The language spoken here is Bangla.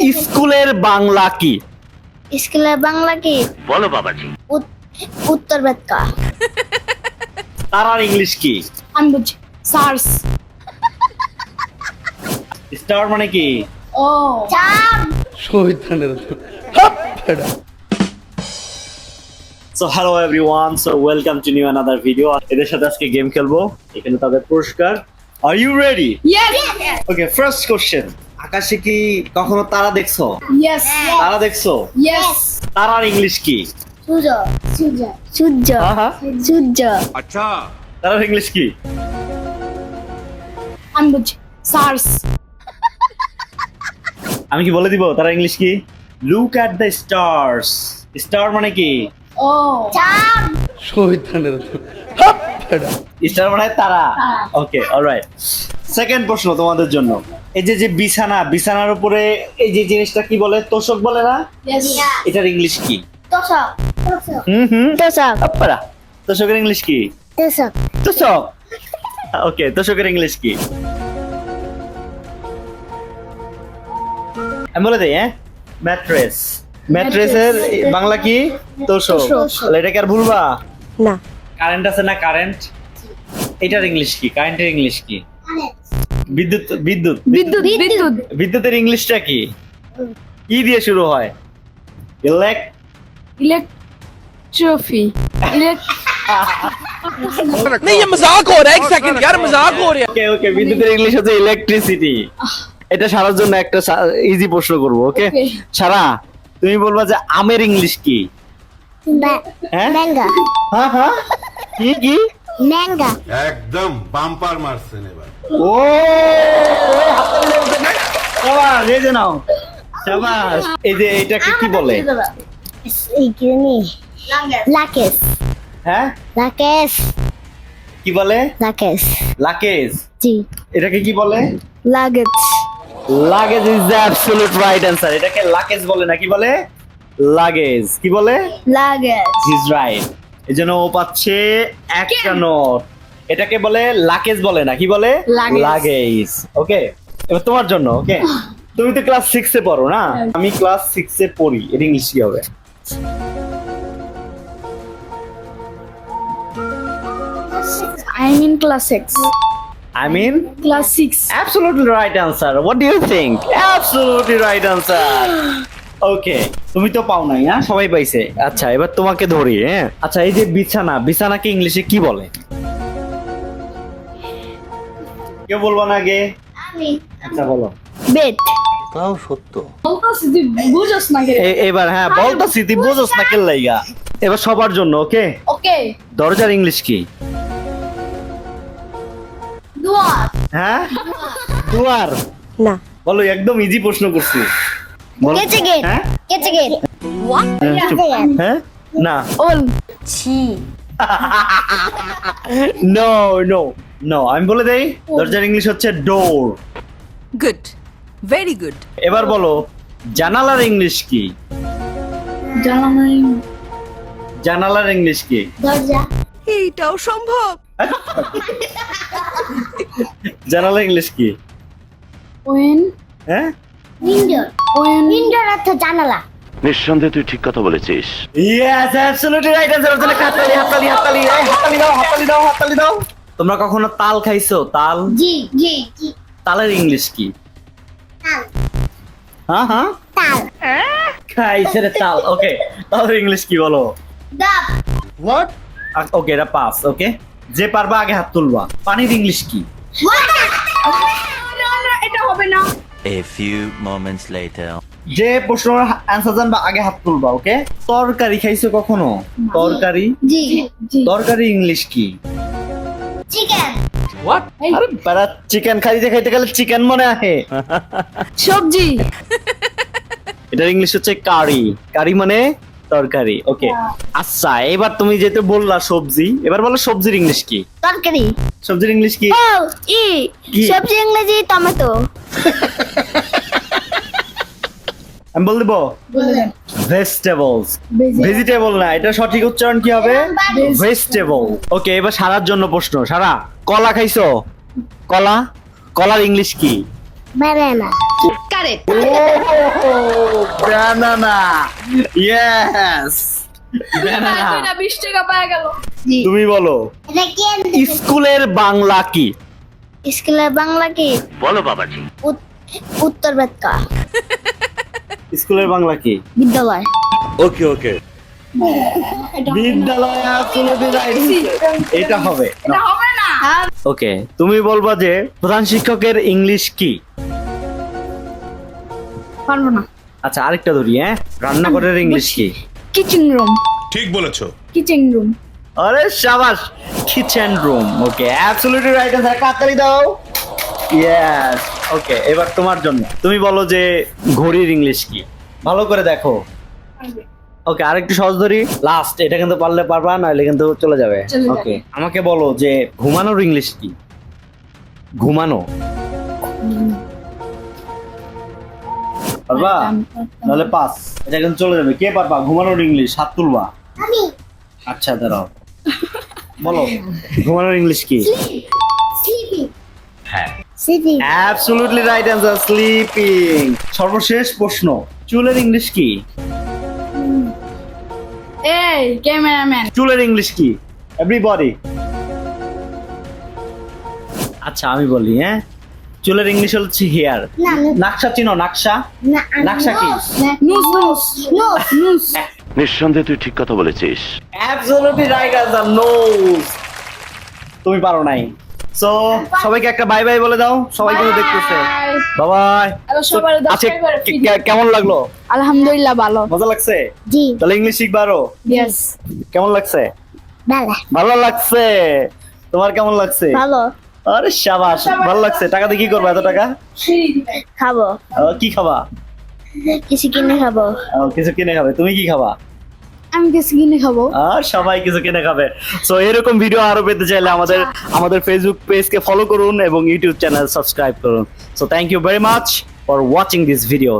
স্কুলের বাংলা কি? স্কুলের বাংলা কি? বলো বাবাজি। উত- উত্তর বেদকা তারার ইংলিশ কি? আমি বুঝি সার্স। স্টার মানে কি? ও। চাঁদ। শহীদানের so hello everyone so welcome to new another video এদের সাথে আজকে গেম খেলব। এখানে তাদের পুরস্কার। Are you ready yes okay first question আকাশে কি কখনো তারা দেখছ? তারা দেখছ? তারার ইংলিশ কি? সূর্য। সূর্য। সূর্য। সূর্য। তারার ইংলিশ কি? আমি সার্স আমি কি বলে দিব? তারা ইংলিশ কি? Look at the stars star মানে কি? ও। চাঁদ। হাপ স্টার মানে তারা। তারা। ওকে অলরাইট সেকেন্ড প্রশ্ন তোমাদের জন্য। এই যে যে বিছানা বিছানার উপরে এই যে জিনিসটা কি বলে? তোষক বলে না? এটার ইংলিশ কি? তোষক। তোষক। হুম হুম। তোষক। আপ্পারা তোষকের ইংলিশ কি? তোষক। তোষক। ওকে তোষকের ইংলিশ কি? আমি বলে দিই হ্যাঁ? ম্যাট্রেস ম্যাট্রেসের বাংলা কি? তোষক। তোষক। তাহলে এটা কি আর ভুলবা? না। কারেন্ট আছে না কারেন্ট এটার ইংলিশ কি? কারেন্টের ইংলিশ কি? বিদ্যুৎ বিদ্যুৎ বিদ্যুৎ বিদ্যুৎ বিদ্যুতের ইংলিশটা কি ই দিয়ে শুরু হয় ইলেক ইলেকট্রফি नहीं ये मजाक हो रहा है एक सेकंड यार मजाक हो रहा है ওকে ওকে বিদ্যুতের ইংলিশ হচ্ছে ইলেকট্রিসিটি এটা সারার জন্য একটা ইজি প্রশ্ন করব ওকে Okay. সারা তুমি বলবা যে আমের ইংলিশ কি হ্যাঁ ম্যাঙ্গা হ্যাঁ হ্যাঁ কি কি ম্যাঙ্গা একদম বাম্পার মারছেন এবার ও! সাবাস এই যে নাও সাবাস। এই যে এটাকে কি বলে? লাকেশ হ্যাঁ? লাকেশ কি বলে? লাকেশ লাকেজ জি। এটাকে কি বলে? Luggage. Luggage is the absolute right answer এটাকে লাগেজ বলে না কি বলে? লাগেজ। কি বলে? লাগেজ। ইজ রাইট এই জন্য ও পাচ্ছে একটা নোট এটাকে বলে লাকেজ বলে না কি বলে? Luggage okay? এবার তোমার জন্য ওকে? তুমি তো ক্লাস সিক্স এ পড়ো না? আমি ক্লাস সিক্স এ পড়ি এর ইংলিশ কি হবে? I mean class six I mean class six absolutely right answer what do you think absolutely right answer okay তুমি তো পাও নাই হ্যাঁ সবাই পাইছে। আচ্ছা এবার তোমাকে ধরি হ্যাঁ? আচ্ছা এই যে বিছানা বিছানাকে ইংলিশে কি বলে? বলব না আগে? আমি। আচ্ছা বলো। বেড তাও সত্য। না এবার হ্যাঁ বলতো স্মৃতি বোঝোস না লাইগা? এবার সবার জন্য ওকে? ওকে। দরজার ইংলিশ কি? দুয়ার। হ্যাঁ? দুয়ার। না। বলো একদম ইজি প্রশ্ন করছি। বলো। কেচে গেট। হ্যাঁ? কেচে গেট। হ্যাঁ, হ্যাঁ? না। ওল। ছি নো নো নো আমি বলে দেই দরজার ইংলিশ হচ্ছে ডোর Good. Very good. এবার বলো জানালার ইংলিশ কি? জানালার ইংলিশ। কি? দরজা। এইটাও সম্ভব। জানালার ইংলিশ কি? ওয়েন হ্যাঁ? উইন্ডো ওয়েন উইন্ডোর অর্থ জানালা। নিঃসন্দেহে তুই ঠিক কথা বলেছিস। ইয়েস অ্যাবসলিউটলি রাইট আনসার ওখানে হাততালি হাততালি হাততালি হাততালি দাও হাততালি দাও হাততালি দাও। তোমরা কখনো তাল খাইছো? তাল? জি জি জি। তালের ইংলিশ কি? তাল। হ্যাঁ হ্যাঁ? তাল। খাইছে রে তাল। ওকে তালের ইংলিশ কি বলো? ডাব হোয়াট ওকে এটা পাস ওকে? যে পারবা আগে হাত তুলবা। পানির ইংলিশ কি? এটা হবে না A few moments later. যে প্রশ্নের অ্যান্সার জানবা আগে হাত তুলবা ওকে? তরকারি খাইছো কখনো? তরকারি? জি জি। তরকারি ইংলিশ কি? চিকেন হোয়াট আরে বাড়া চিকেন খাইতে খাইতে গেলে চিকেন মনে আহে সবজি। এটার ইংলিশ হচ্ছে কারি কারি মানে তরকারি ওকে আচ্ছা এবার তুমি যেহেতু বললা সবজি এবার বলো সবজির ইংলিশ কি? তরকারি। সবজির ইংলিশ কি? ও ই সবজি ইংরেজি টমেটো। আমি বল দিব? ভেজিটেবলস ভেজিটেবল না এটা সঠিক উচ্চারণ কি হবে? ভেজিটেবল ওকে এবার সারার জন্য প্রশ্ন। সারা কলা খাইছো? কলা? কলার ইংলিশ কি? Banana correct banana yes banana বিশ টাকা পাওয়া গেল। তুমি বলো। স্কুলের বাংলা কি? স্কুলের বাংলা কি? বলো বাবাজি। উত্তর বেদকা স্কুলের বাংলা কি? বিদ্যালয়। ওকে ওকে বিদ্যালয়. এটা হবে হবে না। ওকে তুমি বলবা যে প্রধান শিক্ষকের ইংলিশ কি? পারব না। আচ্ছা আরেকটা ধরি হ্যাঁ? রান্নাঘরের ইংলিশ কি? কিচেন রুম ঠিক বলেছ। কিচেন রুম আরে শাবাশ kitchen room okay absolutely right answer Qatari দাও। ইয়েস ওকে এবার তোমার জন্য। তুমি বলো যে ঘড়ির ইংলিশ কি? ভালো করে দেখো। ওকে আরেকটু সহজ ধরি। লাস্ট এটা কিন্তু পারলে পারবা নাহলে কিন্তু চলে যাবে। ওকে আমাকে বলো যে ঘুমানোর ইংলিশ কি? ঘুমানো। পারবা? নাহলে পাস এটা কিন্তু চলে যাবে। কে পারবা? ঘুমানোর ইংলিশ হাত তুলবা। আমি। আচ্ছা দাঁড়াও। বলো ঘুমানোর ইংলিশ কি? Sleeping absolutely right answer sleeping সর্বশেষ প্রশ্ন চুলের ইংলিশ কি? এই ক্যামেরাম্যান। চুলের ইংলিশ কি? এভরিবডি আচ্ছা আমি বলি হ্যাঁ? চুলের ইংলিশ হচ্ছে হেয়ার না নাকশা চিনো নাকশা? না নাকশা কি? নুস নুস নুস নুস নিঃসন্দেহে তুই ঠিক কথা বলেছিস। অ্যাবসলিউটলি রাইট অ্যান্সার নোজ তুমি পারো নাই। সো সবাইকে একটা বাই বাই বলে দাও। সবাই কিন্তু দেখতেছে। বাবাই আচ্ছা কেমন লাগল? আলহামদুলিল্লাহ ভালো। মজা লাগছে? জি। তাহলে ইংলিশ কেমন লাগছে? ভালো। ভালো লাগছে। তোমার কেমন লাগছে? ভালো। আরে শাবাশ ভালো লাগছে। টাকা দিয়ে কি করবা এত টাকা? খাব। কি খাবা? কিছু কিনে খাব। কিছু কিনে খাবে। তুমি কি খাবা? আমি কিছু কিনে খাব। আর সবাই কিছু কিনে খাবে। সো এরকম ভিডিও আরও পেতে চাইলে আমাদের আমাদের ফেসবুক পেজকে ফলো করুন এবং ইউটিউব চ্যানেল সাবস্ক্রাইব করুন। So thank you very much for watching this video